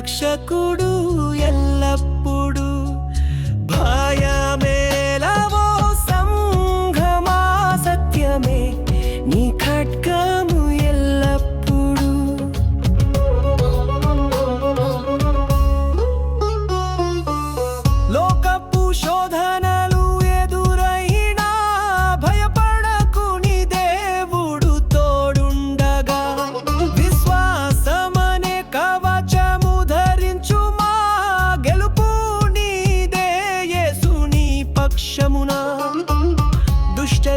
రక్షకు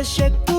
shake.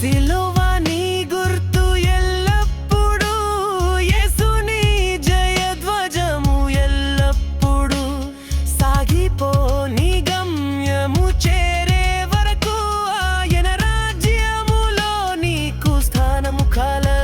సిలువ నీ గుర్తు ఎల్లప్పుడూ. జయధ్వజము ఎల్లప్పుడూ. సాగిపో చేరే వరకు. ఆయన రాజ్యములో నీకు స్థానము కల